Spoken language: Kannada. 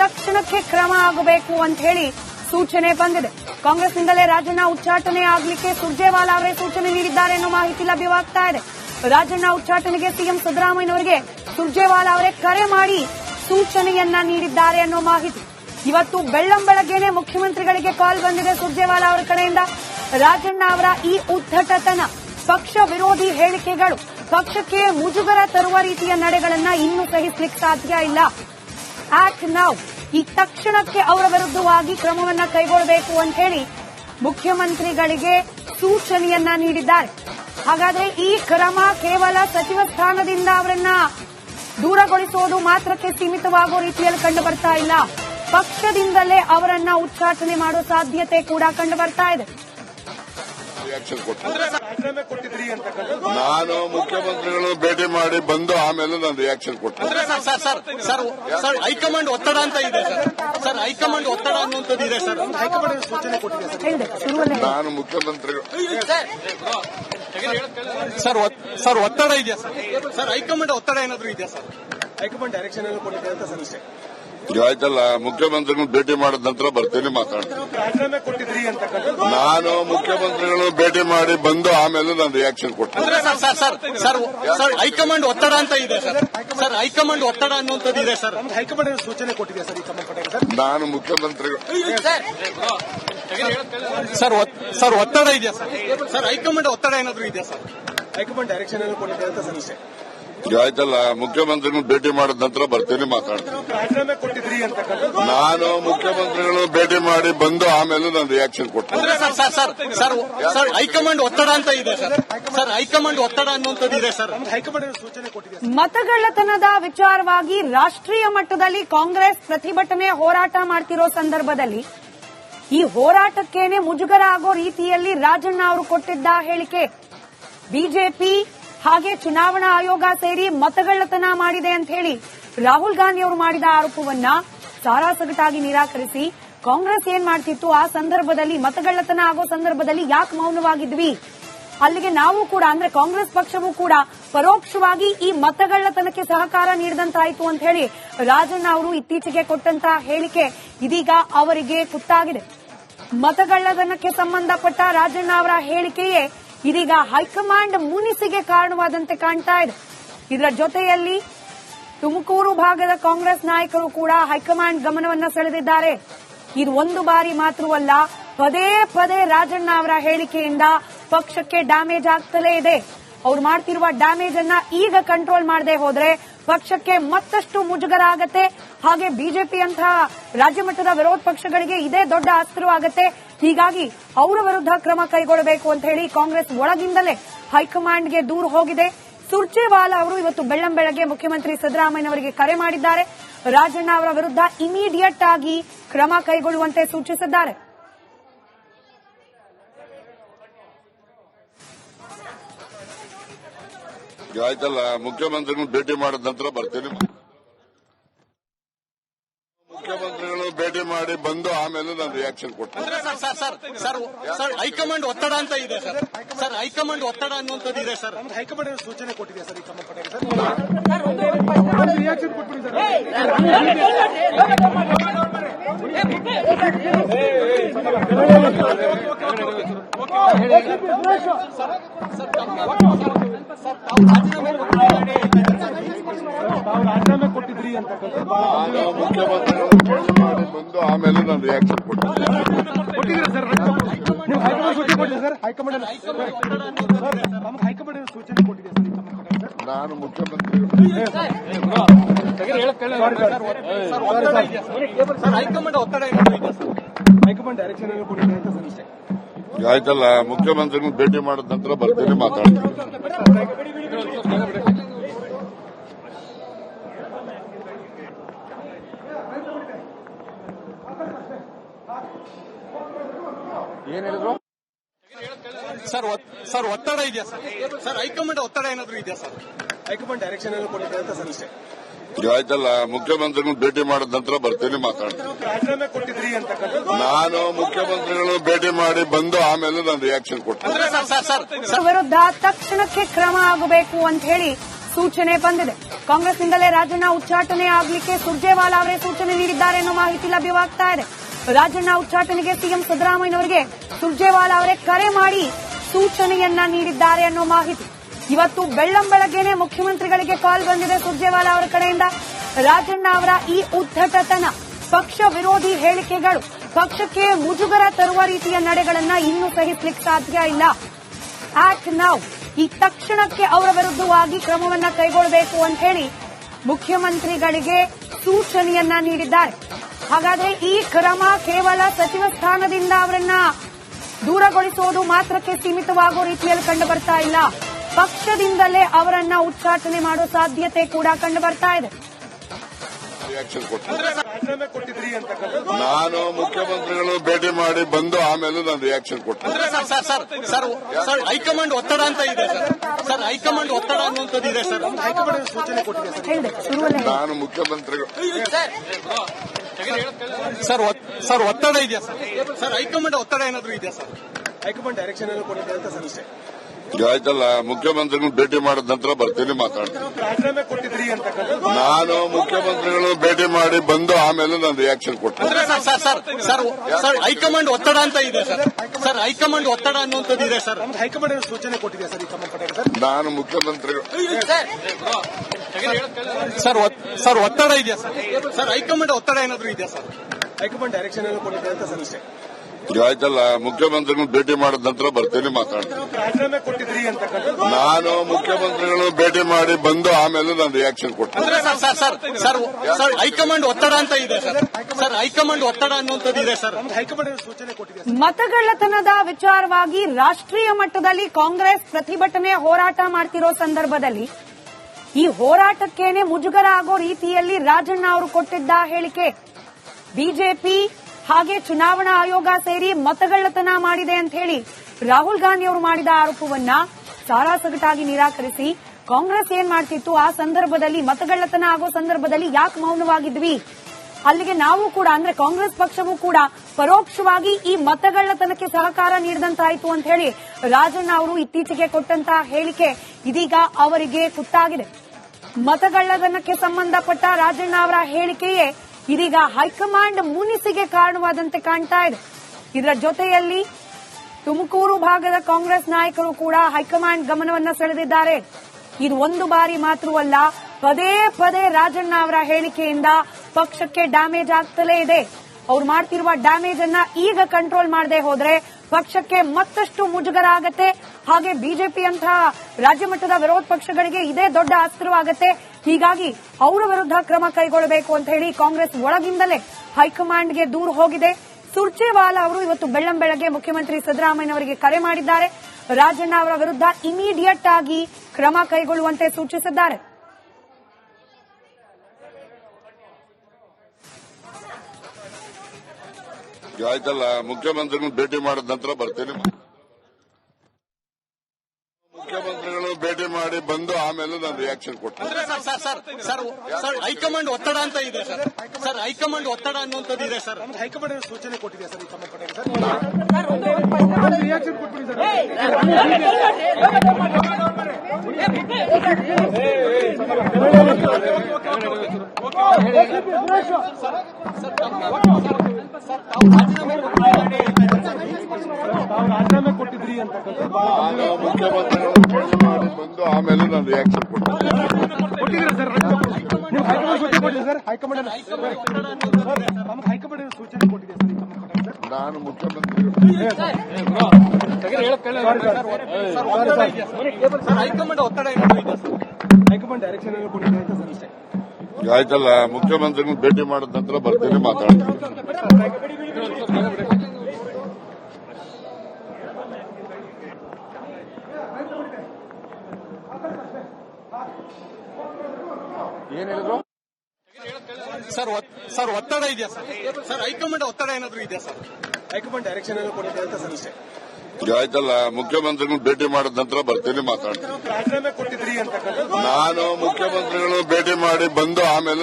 ತಕ್ಷಣಕ್ಕೆ ಕ್ರಮ ಆಗಬೇಕು ಅಂತ ಹೇಳಿ ಸೂಚನೆ ಬಂದಿದೆ. ಕಾಂಗ್ರೆಸ್ನಿಂದಲೇ ರಾಜಣ್ಣ ಉಚ್ಚಾಟನೆ ಆಗಲಿಕ್ಕೆ ಸುರ್ಜೇವಾಲಾ ಅವರೇ ಸೂಚನೆ ನೀಡಿದ್ದಾರೆ ಅನ್ನೋ ಮಾಹಿತಿ ಲಭ್ಯವಾಗ್ತಾ ಇದೆ. ರಾಜಣ್ಣ ಉಚ್ಚಾಟನೆಗೆ ಸಿಎಂ ಸಿದ್ದರಾಮಯ್ಯನವರಿಗೆ ಸುರ್ಜೇವಾಲಾ ಅವರೇ ಕರೆ ಮಾಡಿ ಸೂಚನೆಯನ್ನ ನೀಡಿದ್ದಾರೆ ಅನ್ನೋ ಮಾಹಿತಿ. ಇವತ್ತು ಬೆಳ್ಳಂ ಬೆಳಗ್ಗೆನೆ ಮುಖ್ಯಮಂತ್ರಿಗಳಿಗೆ ಕಾಲ್ ಬಂದಿದೆ ಸುರ್ಜೇವಾಲಾ ಅವರ ಕಡೆಯಿಂದ. ರಾಜಣ್ಣ ಅವರ ಈ ಉದ್ದಟತನ ಪಕ್ಷ ವಿರೋಧಿ ಹೇಳಿಕೆಗಳು, ಪಕ್ಷಕ್ಕೆ ಮುಜುಗರ ತರುವ ರೀತಿಯ ನಡೆಗಳನ್ನ ಇನ್ನೂ ಸಹಿಸಲಿಕ್ಕೆ ಸಾಧ್ಯ ಇಲ್ಲ. Act now. ಈ ತಕ್ಷಣಕ್ಕೆ ಅವರ ವಿರುದ್ಧವಾಗಿ ಕ್ರಮವನ್ನ ಕೈಗೊಳ್ಳಬೇಕು ಅಂತ ಹೇಳಿ ಮುಖ್ಯಮಂತ್ರಿಗಳಿಗೆ ಸೂಚನೆಯನ್ನ ನೀಡಿದ್ದಾರೆ. ಹಾಗಾದ್ರೆ ಈ ಕ್ರಮ ಕೇವಲ ಸಚಿವ ಸ್ಥಾನದಿಂದ ಅವರನ್ನ ದೂರಗೊಳಿಸುವುದು ಮಾತ್ರಕ್ಕೆ ಸೀಮಿತವಾಗುವ ರೀತಿಯಲ್ಲಿ ಕಂಡು ಇಲ್ಲ. ಪಕ್ಷದಿಂದಲೇ ಅವರನ್ನ ಉಚ್ಚಾಟನೆ ಮಾಡೋ ಸಾಧ್ಯತೆ ಕೂಡ ಕಂಡು ಬರ್ತಾ ಇದೆ. ರಿಯಾಕ್ಷನ್ ಕೊಟ್ಟು ನಾನು ಮುಖ್ಯಮಂತ್ರಿಗಳು ಭೇಟಿ ಮಾಡಿ ಬಂದು ಆಮೇಲೆ ನಾನು ರಿಯಾಕ್ಷನ್ ಕೊಟ್ಟೆ ಸರ್ ಹೈಕಮಾಂಡ್ ಒತ್ತಡ ಅಂತ ಇದೆ ಸರ್. ಸರ್ ಹೈಕಮಾಂಡ್ ಒತ್ತಡ ಅನ್ನುವಂಥದ್ದು ಇದೆ ಸರ್. ಹೈಕಮಾಂಡ್ ಸೂಚನೆ ಕೊಟ್ಟಿದೆ ಸರ್? ನಾನು ಮುಖ್ಯಮಂತ್ರಿಗಳು ಸರ್ ಸರ್ ಒತ್ತಡ ಇದೆಯಾ ಸರ್? ಸರ್ ಹೈಕಮಾಂಡ್ ಒತ್ತಡ ಏನಾದ್ರೂ ಇದೆಯಾ ಸರ್? ಹೈಕಮಾಂಡ್ ಡೈರೆಕ್ಷನ್ ಅನ್ನು ಕೊಟ್ಟಿದೆ ಅಂತ ಸರ್ ಅಷ್ಟೇ. ಈಗ ಆಯ್ತಲ್ಲ ಮುಖ್ಯಮಂತ್ರಿಗಳು ಭೇಟಿ ಮಾಡಿದ ನಂತರ ಬರ್ತೀನಿ ಮಾತಾಡ್ತೀನಿ. ನಾನು ಮುಖ್ಯಮಂತ್ರಿಗಳು ಭೇಟಿ ಮಾಡಿ ಬಂದು ಆಮೇಲೆ ನಾನು ರಿಯಾಕ್ಷನ್ ಕೊಟ್ಟೆ sir sir sir sir sir high command ಒತ್ತಡ ಅಂತ ಇದೆ ಸರ್. ಸರ್ ಹೈಕಮಾಂಡ್ ಒತ್ತಡ ಅನ್ನುವಂಥದ್ದು ಇದೆ ಸರ್. ನಮ್ಗೆ ಹೈಕಮಾಂಡ್ ಸೂಚನೆ ಕೊಟ್ಟಿದೆ ಸರ್ ನಾನು ಮುಖ್ಯಮಂತ್ರಿಗಳು ಸರ್ ಸರ್ ಒತ್ತಡ ಇದೆಯಾ ಸರ್? ಸರ್ ಹೈಕಮಾಂಡ್ ಒತ್ತಡ ಏನಾದ್ರು ಇದೆಯಾ ಸರ್? ಹೈಕಮಾಂಡ್ ಡೈರೆಕ್ಷನ್ ಅನ್ನು ಕೊಟ್ಟಿದೆ ಅಂತ ಸರ್ ಆಯ್ತಲ್ಲ ಮುಖ್ಯಮಂತ್ರಿಗಳು ಭೇಟಿ ಮಾಡಿದ ನಂತರ ಬರ್ತೀನಿ ಮಾತಾಡ್ತೀನಿ. ನಾನು ಮುಖ್ಯಮಂತ್ರಿಗಳು ಭೇಟಿ ಮಾಡಿ ಬಂದು ಆಮೇಲೆ ನಾನು ರಿಯಾಕ್ಷನ್ ಕೊಟ್ಟೆ sir sir sir sir sir high command ಒತ್ತಡ ಅಂತ ಇದೆ ಸರ್. ಸರ್ ಹೈಕಮಾಂಡ್ ಒತ್ತಡ ಅನ್ನುವಂಥದ್ದು ಇದೆ ಸರ್. ನಮ್ಗೆ ಹೈಕಮಾಂಡ್ ಸೂಚನೆ ಕೊಟ್ಟಿದೆ ಮತಗಳ್ಳತನದ ವಿಚಾರವಾಗಿ ರಾಷ್ಟ್ರೀಯ ಮಟ್ಟದಲ್ಲಿ ಕಾಂಗ್ರೆಸ್ ಪ್ರತಿಭಟನೆ ಹೋರಾಟ ಮಾಡ್ತಿರೋ ಸಂದರ್ಭದಲ್ಲಿ ಈ ಹೋರಾಟಕ್ಕೇನೆ ಮುಜುಗರ ಆಗೋ ರೀತಿಯಲ್ಲಿ ರಾಜಣ್ಣ ಅವರು ಕೊಟ್ಟಿದ್ದ ಹೇಳಿಕೆ. ಬಿಜೆಪಿ ಹಾಗೆ ಚುನಾವಣಾ ಆಯೋಗ ಸೇರಿ ಮತಗಳ್ಳತನ ಮಾಡಿದೆ ಅಂತ ಹೇಳಿ ರಾಹುಲ್ ಗಾಂಧಿ ಅವರು ಮಾಡಿದ ಆರೋಪವನ್ನ ಸಾರಾಸಗಟಾಗಿ ನಿರಾಕರಿಸಿ ಕಾಂಗ್ರೆಸ್ ಏನ್ ಮಾಡ್ತಿತ್ತು? ಆ ಸಂದರ್ಭದಲ್ಲಿ ಮತಗಳ್ಳತನ ಆಗೋ ಸಂದರ್ಭದಲ್ಲಿ ಯಾಕೆ ಮೌನವಾಗಿದ್ವಿ? ಅಲ್ಲಿಗೆ ನಾವು ಕೂಡ, ಅಂದ್ರೆ ಕಾಂಗ್ರೆಸ್ ಪಕ್ಷವೂ ಕೂಡ ಪರೋಕ್ಷವಾಗಿ ಈ ಮತಗಳ್ಳತನಕ್ಕೆ ಸಹಕಾರ ನೀಡಿದಂತಾಯಿತು ಅಂತ ಹೇಳಿ ರಾಜಣ್ಣ ಅವರು ಇತ್ತೀಚೆಗೆ ಕೊಟ್ಟಂತಹ ಹೇಳಿಕೆ ಇದೀಗ ಅವರಿಗೆ ಕುತ್ತಾಗಿದೆ ಮತಗಳ್ಳತನಕ್ಕೆ ಸಂಬಂಧಪಟ್ಟ ರಾಜಣ್ಣ ಅವರ ಹೇಳಿಕೆಯೇ ಇದೀಗ ಹೈಕಮಾಂಡ್ ಮುನಿಸಿಗೆ ಕಾರಣವಾದಂತೆ ಕಾಣ್ತಾ ಇದೆ. ಇದರ ಜೊತೆಯಲ್ಲಿ ತುಮಕೂರು ಭಾಗದ ಕಾಂಗ್ರೆಸ್ ನಾಯಕರು ಕೂಡ ಹೈಕಮಾಂಡ್ ಗಮನವನ್ನ ಸೆಳೆದಿದ್ದಾರೆ. ಇದು ಒಂದು ಬಾರಿ ಮಾತ್ರವಲ್ಲ ಪದೇ ಪದೇ ರಾಜಣ್ಣ ಅವರ ಹೇಳಿಕೆಯಿಂದ ಪಕ್ಷಕ್ಕೆ ಡ್ಯಾಮೇಜ್ ಆಗ್ತಲೇ ಇದೆ. ಅವ್ರು ಮಾಡ್ತಿರುವ ಡ್ಯಾಮೇಜ್ ಅನ್ನ ಈಗ ಕಂಟ್ರೋಲ್ ಮಾಡದೆ ಹೋದ್ರೆ ಪಕ್ಷಕ್ಕೆ ಮತ್ತಷ್ಟು ಮುಜುಗರ ಆಗತ್ತೆ ಹಾಗೆ ಬಿಜೆಪಿ ಅಂತಹ ರಾಜ್ಯ ಮಟ್ಟದ ವಿರೋಧ ಪಕ್ಷಗಳಿಗೆ ಇದೇ ದೊಡ್ಡ ಅಸ್ತ್ರವಾಗತ್ತೆ. ಹೀಗಾಗಿ ಅವರ ವಿರುದ್ಧ ಕ್ರಮ ಕೈಗೊಳ್ಳಬೇಕು ಅಂತ ಹೇಳಿ ಕಾಂಗ್ರೆಸ್ ಒಳಗಿಂದಲೇ ಹೈಕಮಾಂಡ್ಗೆ ದೂರು ಹೋಗಿದೆ. ಸುರ್ಜೇವಾಲಾ ಅವರು ಇವತ್ತು ಬೆಳ್ಳಂ ಬೆಳಗ್ಗೆ ಮುಖ್ಯಮಂತ್ರಿ ಸಿದ್ದರಾಮಯ್ಯನವರಿಗೆ ಕರೆ ಮಾಡಿದ್ದಾರೆ. ರಾಜಣ್ಣ ಅವರ ವಿರುದ್ಧ ಇಮಿಡಿಯೇಟ್ ಆಗಿ ಕ್ರಮ ಕೈಗೊಳ್ಳುವಂತೆ ಸೂಚಿಸಿದ್ದಾರೆ. ಆಯ್ತಲ್ಲ ಮುಖ್ಯಮಂತ್ರಿಗಳು ಭೇಟಿ ಮಾಡಿದ ನಂತರ ಬರ್ತೀನಿ ಮುಖ್ಯಮಂತ್ರಿಗಳು ಭೇಟಿ ಮಾಡಿ ಬಂದು ಆಮೇಲೆ ನಾನು ರಿಯಾಕ್ಷನ್ ಕೊಟ್ಟೆ sir sir sir sir sir high command ಒತ್ತಡ ಅಂತ ಇದೆ ಸರ್ ಸರ್ ಹೈಕಮಾಂಡ್ ಒತ್ತಡ ಅನ್ನುವಂಥದ್ದು ಇದೆ ಸರ್ ನಮ್ಗೆ ಹೈಕಮಾಂಡ್ ಸೂಚನೆ ಕೊಟ್ಟಿದೆ ಸರ್ ಈ ಸಂಬಂಧಪಟ್ಟ ಸರ್ ರಾಜೀನಾಮೆ ನಾನು ಮುಖ್ಯಮಂತ್ರಿಗಳು ಮಾಡಿ ಬಂದು ಆಮೇಲೆ ನಾನು ರಿಯಾಕ್ಷನ್ ಹೈಕಮಾಂಡ್ ಸೂಚನೆ ಕೊಟ್ಟಿದೆ ಹೈಕಮಾಂಡ್ ಸೂಚನೆ ನಾನು ಮುಖ್ಯಮಂತ್ರಿಗಳು ಹೈಕಮಾಂಡ್ ಒತ್ತಡ ಹೈಕಮಾಂಡ್ ಡೈರೆಕ್ಷನ್ ಕೊಟ್ಟಿದೆ ಅಂತ ಸರ್ ಈಗ ಆಯ್ತಲ್ಲ ಮುಖ್ಯಮಂತ್ರಿಗಳು ಭೇಟಿ ಮಾಡಿದ ನಂತರ ಬರ್ತೀನಿ ಮಾತಾಡ್ತೀನಿ ಸರ್ ಹೇಳಿದ್ರು? ಸರ್ ಸರ್ ಒತ್ತಡ ಇದೆಯಾ ಸರ್? ಸರ್ ಹೈಕಮಾಂಡ್ ಒತ್ತಡ ಏನಾದ್ರು ಇದೆಯಾ ಸರ್? ಹೈಕಮಾಂಡ್ ಡೈರೆಕ್ಷನ್ ಅನ್ನು ಕೊಟ್ಟಿದೆ ಅಂತ ಸರ್ ಅಷ್ಟೇ. ಈಗ ಆಯ್ತಲ್ಲ ಮುಖ್ಯಮಂತ್ರಿಗಳು ಭೇಟಿ ಮಾಡಿದ ನಂತರ ಬರ್ತೇನೆ ಮಾತಾಡ್ತೀನಿ. ನಾನು ಮುಖ್ಯಮಂತ್ರಿಗಳು ಭೇಟಿ ಮಾಡಿ ಬಂದು ಆಮೇಲೆ ನಾನು ರಿಯಾಕ್ಷನ್ ಕೊಡ್ತೀನಿ. Sir sir sir sir. ವಿರುದ್ಧ ತಕ್ಷಣಕ್ಕೆ ಕ್ರಮ ಆಗಬೇಕು ಅಂತ ಹೇಳಿ ಸೂಚನೆ ಬಂದಿದೆ. ಕಾಂಗ್ರೆಸ್ನಿಂದಲೇ ರಾಜಣ್ಣ ಉಚ್ಚಾಟನೆ ಆಗಲಿಕ್ಕೆ ಸುರ್ಜೇವಾಲಾ ಅವರೇ ಸೂಚನೆ ನೀಡಿದ್ದಾರೆ ಅನ್ನೋ ಮಾಹಿತಿ ಲಭ್ಯವಾಗ್ತಾ ಇದೆ. ರಾಜಣ್ಣ ಉಚ್ಚಾಟನೆಗೆ ಸಿಎಂ ಸಿದ್ದರಾಮಯ್ಯನವರಿಗೆ ಸುರ್ಜೇವಾಲಾ ಅವರೇ ಕರೆ ಮಾಡಿ ಸೂಚನೆಯನ್ನ ನೀಡಿದ್ದಾರೆ ಅನ್ನೋ ಮಾಹಿತಿ. ಇವತ್ತು ಬೆಳ್ಳಂ ಬೆಳಗ್ಗೆನೆ ಮುಖ್ಯಮಂತ್ರಿಗಳಿಗೆ ಕಾಲ್ ಬಂದಿದೆ ಸುರ್ಜೇವಾಲಾ ಅವರ ಕಡೆಯಿಂದ. ರಾಜಣ್ಣ ಅವರ ಈ ಉದ್ದಟತನ ಪಕ್ಷ ವಿರೋಧಿ ಹೇಳಿಕೆಗಳು, ಪಕ್ಷಕ್ಕೆ ಮುಜುಗರ ತರುವ ರೀತಿಯ ನಡೆಗಳನ್ನ ಇನ್ನೂ ಸಹಿಸಲಿಕ್ಕೆ ಸಾಧ್ಯ ಇಲ್ಲ. ಆಕ್ಟ್ ನಾವು, ಈ ತಕ್ಷಣಕ್ಕೆ ಅವರ ವಿರುದ್ಧವಾಗಿ ಕ್ರಮವನ್ನ ಕೈಗೊಳ್ಳಬೇಕು ಅಂತ ಹೇಳಿ ಮುಖ್ಯಮಂತ್ರಿಗಳಿಗೆ ಸೂಚನೆಯನ್ನ ನೀಡಿದ್ದಾರೆ. ಹಾಗಾದ್ರೆ ಈ ಕ್ರಮ ಕೇವಲ ಸಚಿವ ಸ್ಥಾನದಿಂದ ಅವರನ್ನ ದೂರಗೊಳಿಸುವುದು ಮಾತ್ರಕ್ಕೆ ಸೀಮಿತವಾಗುವ ರೀತಿಯಲ್ಲಿ ಕಂಡು ಬರ್ತಾ ಇಲ್ಲ. ಪಕ್ಷದಿಂದಲೇ ಅವರನ್ನ ಉಚ್ಚಾಟನೆ ಮಾಡೋ ಸಾಧ್ಯತೆ ಕೂಡ ಕಂಡು ಬರ್ತಾ ಇದೆ ನಾನು ಮುಖ್ಯಮಂತ್ರಿಗಳು ಭೇಟಿ ಮಾಡಿ ಬಂದು ಆಮೇಲೆ ನಾನು ರಿಯಾಕ್ಷನ್ ಕೊಟ್ಟೆ sir sir sir sir sir high command ಒತ್ತಡ ಅಂತ ಇದೆ ಸರ್. ಸರ್ ಹೈಕಮಾಂಡ್ ಒತ್ತಡ ಅನ್ನುವಂಥದ್ದು ಇದೆ ಸರ್. ಹೈಕಮಾಂಡ್ ಸೂಚನೆ ಕೊಟ್ಟಿದೆ ಸರ್ ನಾನು ಮುಖ್ಯಮಂತ್ರಿಗಳು ಸರ್ ಸರ್, ಒತ್ತಡ ಇದೆಯಾ ಸರ್? ಸರ್ ಹೈಕಮಾಂಡ್ ಒತ್ತಡ ಏನಾದ್ರು ಇದೆಯಾ ಸರ್? ಹೈಕಮಾಂಡ್ ಡೈರೆಕ್ಷನ್ ಅನ್ನು ಕೊಟ್ಟಿದೆ ಅಂತ ಸಮಸ್ಯೆ ಆಯ್ತಲ್ಲ ಮುಖ್ಯಮಂತ್ರಿಗಳು ಭೇಟಿ ಮಾಡಿದ ನಂತರ ಬರ್ತೀನಿ ಮಾತಾಡ್ತೀನಿ. ನಾನು ಮುಖ್ಯಮಂತ್ರಿಗಳು ಭೇಟಿ ಮಾಡಿ ಬಂದು ಆಮೇಲೆ ನಾನು ರಿಯಾಕ್ಷನ್ ಕೊಟ್ಟೆ sir sir sir sir sir high command ಒತ್ತಡ ಅಂತ ಇದೆ ಸರ್. ಸರ್ ಹೈಕಮಾಂಡ್ ಒತ್ತಡ ಅನ್ನುವಂಥದ್ದು ಇದೆ ಸರ್. ಹೈಕಮಾಂಡ್ ಸೂಚನೆ ಕೊಟ್ಟಿದೆ ಸರ್ ಸರ್? ನಾನು ಮುಖ್ಯಮಂತ್ರಿಗಳು ಸರ್ ಸರ್ ಒತ್ತಡ ಇದೆಯಾ ಸರ್? ಸರ್ ಹೈಕಮಾಂಡ್ ಒತ್ತಡ ಏನಾದ್ರು ಇದೆಯಾ ಸರ್? ಹೈಕಮಾಂಡ್ ಡೈರೆಕ್ಷನ್ ಅನ್ನು ಕೊಟ್ಟಿದೆ ಅಂತ ಆಯ್ತಲ್ಲ ಮುಖ್ಯಮಂತ್ರಿಗಳು ಭೇಟಿ ಮಾಡಿದ ನಂತರ ಬರ್ತೇನೆ ಮಾತಾಡ್ತೀನಿ. ನಾನು ಮುಖ್ಯಮಂತ್ರಿಗಳು ಭೇಟಿ ಮಾಡಿ ಬಂದು ಆಮೇಲೆ ನಾನು ರಿಯಾಕ್ಷನ್ ಕೊಟ್ಟೆ sir sir sir sir sir high command ಒತ್ತಡ ಅಂತ ಇದೆ ಸರ್. ಸರ್ ಹೈಕಮಾಂಡ್ ಒತ್ತಡ ಅನ್ನುವಂಥದ್ದು ಇದೆ ಸರ್. ನಮ್ಗೆ ಹೈಕಮಾಂಡ್ ಸೂಚನೆ ಕೊಟ್ಟಿದೆ ಸರ್. ಮತಗಳ್ಳತನದ ವಿಚಾರವಾಗಿ ರಾಷ್ಟ್ರೀಯ ಮಟ್ಟದಲ್ಲಿ ಕಾಂಗ್ರೆಸ್ ಪ್ರತಿಭಟನೆ ಹೋರಾಟ ಮಾಡ್ತಿರೋ ಸಂದರ್ಭದಲ್ಲಿ ಈ ಹೋರಾಟಕ್ಕೇನೆ ಮುಜುಗರ ಆಗೋ ರೀತಿಯಲ್ಲಿ ರಾಜಣ್ಣ ಅವರು ಕೊಟ್ಟಿದ್ದ ಹೇಳಿಕೆ. ಬಿಜೆಪಿ ಹಾಗೆ ಚುನಾವಣಾ ಆಯೋಗ ಸೇರಿ ಮತಗಳ್ಳತನ ಮಾಡಿದೆ ಅಂತ ಹೇಳಿ ರಾಹುಲ್ ಗಾಂಧಿ ಅವರು ಮಾಡಿದ ಆರೋಪವನ್ನ ಸಾರಾಸಗಟಾಗಿ ನಿರಾಕರಿಸಿ ಕಾಂಗ್ರೆಸ್ ಏನ್ ಮಾಡ್ತಿತ್ತು? ಆ ಸಂದರ್ಭದಲ್ಲಿ ಮತಗಳ್ಳತನ ಆಗೋ ಸಂದರ್ಭದಲ್ಲಿ ಯಾಕೆ ಮೌನವಾಗಿದ್ವಿ? ಅಲ್ಲಿಗೆ ನಾವು ಕೂಡ, ಅಂದ್ರೆ ಕಾಂಗ್ರೆಸ್ ಪಕ್ಷವೂ ಕೂಡ ಪರೋಕ್ಷವಾಗಿ ಈ ಮತಗಳ್ಳತನಕ್ಕೆ ಸಹಕಾರ ನೀಡಿದಂತಾಯಿತು ಅಂತ ಹೇಳಿ ರಾಜಣ್ಣ ಅವರು ಇತ್ತೀಚೆಗೆ ಕೊಟ್ಟಂತಹ ಹೇಳಿಕೆ ಇದೀಗ ಅವರಿಗೆ ಸುತ್ತಾಗಿದೆ ಮತಗಳ್ಳತನಕ್ಕೆ ಸಂಬಂಧಪಟ್ಟ ರಾಜಣ್ಣ ಅವರ ಹೇಳಿಕೆಯೇ ಇದೀಗ ಹೈಕಮಾಂಡ್ ಮುನಿಸಿಗೆ ಕಾರಣವಾದಂತೆ ಕಾಣ್ತಾ ಇದೆ. ಇದರ ಜೊತೆಯಲ್ಲಿ ತುಮಕೂರು ಭಾಗದ ಕಾಂಗ್ರೆಸ್ ನಾಯಕರು ಕೂಡ ಹೈಕಮಾಂಡ್ ಗಮನವನ್ನ ಸೆಳೆದಿದ್ದಾರೆ. ಇದು ಒಂದು ಬಾರಿ ಮಾತ್ರವಲ್ಲ, ಪದೇ ಪದೇ ರಾಜಣ್ಣ ಅವರ ಹೇಳಿಕೆಯಿಂದ ಪಕ್ಷಕ್ಕೆ ಡ್ಯಾಮೇಜ್ ಆಗ್ತಲೇ ಇದೆ. ಅವ್ರು ಮಾಡ್ತಿರುವ ಡ್ಯಾಮೇಜ್ ಅನ್ನ ಈಗ ಕಂಟ್ರೋಲ್ ಮಾಡದೆ ಹೋದ್ರೆ ಪಕ್ಷಕ್ಕೆ ಮತ್ತಷ್ಟು ಮುಜುಗರ ಆಗತ್ತೆ. ಹಾಗೆ ಬಿಜೆಪಿ ಅಂತಹ ರಾಜ್ಯ ಮಟ್ಟದ ವಿರೋಧ ಪಕ್ಷಗಳಿಗೆ ಇದೇ ದೊಡ್ಡ ಅಸ್ತ್ರವಾಗತ್ತೆ ಹೀಗಾಗಿ ಅವರ ವಿರುದ್ಧ ಕ್ರಮ ಕೈಗೊಳ್ಳಬೇಕು ಅಂತ ಹೇಳಿ ಕಾಂಗ್ರೆಸ್ ಒಳಗಿಂದಲೇ ಹೈಕಮಾಂಡ್ಗೆ ದೂರು ಹೋಗಿದೆ. ಸುರ್ಜೇವಾಲಾ ಅವರು ಇವತ್ತು ಬೆಳ್ಳಂ ಬೆಳಗ್ಗೆ ಮುಖ್ಯಮಂತ್ರಿ ಸಿದ್ದರಾಮಯ್ಯನವರಿಗೆ ಕರೆ ಮಾಡಿದ್ದಾರೆ. ರಾಜಣ್ಣ ಅವರ ವಿರುದ್ಧ ಇಮಿಡಿಯೇಟ್ ಆಗಿ ಕ್ರಮ ಕೈಗೊಳ್ಳುವಂತೆ ಸೂಚಿಸಿದ್ದಾರೆ. ಆಯ್ತಲ್ಲ ಮುಖ್ಯಮಂತ್ರಿಗಳು ಭೇಟಿ ಮಾಡಿದ ನಂತರ ಬರ್ತೇನೆ ಮುಖ್ಯಮಂತ್ರಿಗಳು ಭೇಟಿ ಮಾಡಿ ಬಂದು ಆಮೇಲೆ ನಾನು ರಿಯಾಕ್ಷನ್ ಕೊಟ್ಟೆ sir sir sir sir sir high command ಒತ್ತಡ ಅಂತ ಇದೆ ಸರ್ ಸರ್ ಹೈಕಮಾಂಡ್ ಒತ್ತಡ ಅನ್ನುವಂಥದ್ದು ಇದೆ ಸರ್ ನಮ್ಗೆ ಹೈಕಮಾಂಡ್ ಸೂಚನೆ ಕೊಟ್ಟಿದೆ ಸರ್ ಈ ಸಂಬಂಧಪಟ್ಟ ಸರ್ ರಿಯಾಕ್ಷನ್ ಕೊಟ್ಬಿಡಿ ಸರ್ ಮುಖ್ಯಮಂತ್ರಿಗಳು ಮಾಡಿ ಬಂದು ಆಮೇಲೆ ನಾನು ರಿಯಾಕ್ಷನ್ ಸರ್ ಹೈಕಮಾಂಡ್ ಸೂಚನೆ ಕೊಟ್ಟಿದೆ ಸರ್ ಸರ್ ಸರ್ ನಾನು ಮುಖ್ಯಮಂತ್ರಿಗಳು ಸರ್ ಒತ್ತಡ ಸರ್ ಹೈಕಮಾಂಡ್ ಡೈರೆಕ್ಷನ್ ಕೊಟ್ಟಿದೆ ಅಂತ ಸಮಸ್ಯೆ ಆಯ್ತಲ್ಲ ಮುಖ್ಯಮಂತ್ರಿಗಳು ಭೇಟಿ ಮಾಡಿದ ನಂತರ ಬರ್ತೀನಿ ಮಾತಾಡ್ತೀನಿ. ಸರ್ ಒತ್- ಸರ್ ಒತ್ತಡ ಇದೆಯಾ ಸರ್? ಸರ್ ಹೈಕಮಾಂಡ್ ಒತ್ತಡ ಏನಾದ್ರು ಇದೆಯಾ ಸರ್? ಹೈಕಮಾಂಡ್ ಡೈರೆಕ್ಷನ್ ಅನ್ನು ಕೊಟ್ಟಿದೆ ಅಂತ ಸಮಸ್ಯೆ ಆಯ್ತಲ್ಲ ಮುಖ್ಯಮಂತ್ರಿಗಳು ಭೇಟಿ ಮಾಡಿದ ನಂತರ ಬರ್ತೀನಿ ಮಾತಾಡ್ತೀನಿ. ನಾನು ಮುಖ್ಯಮಂತ್ರಿಗಳು ಭೇಟಿ ಮಾಡಿ ಬಂದು ಆಮೇಲೆ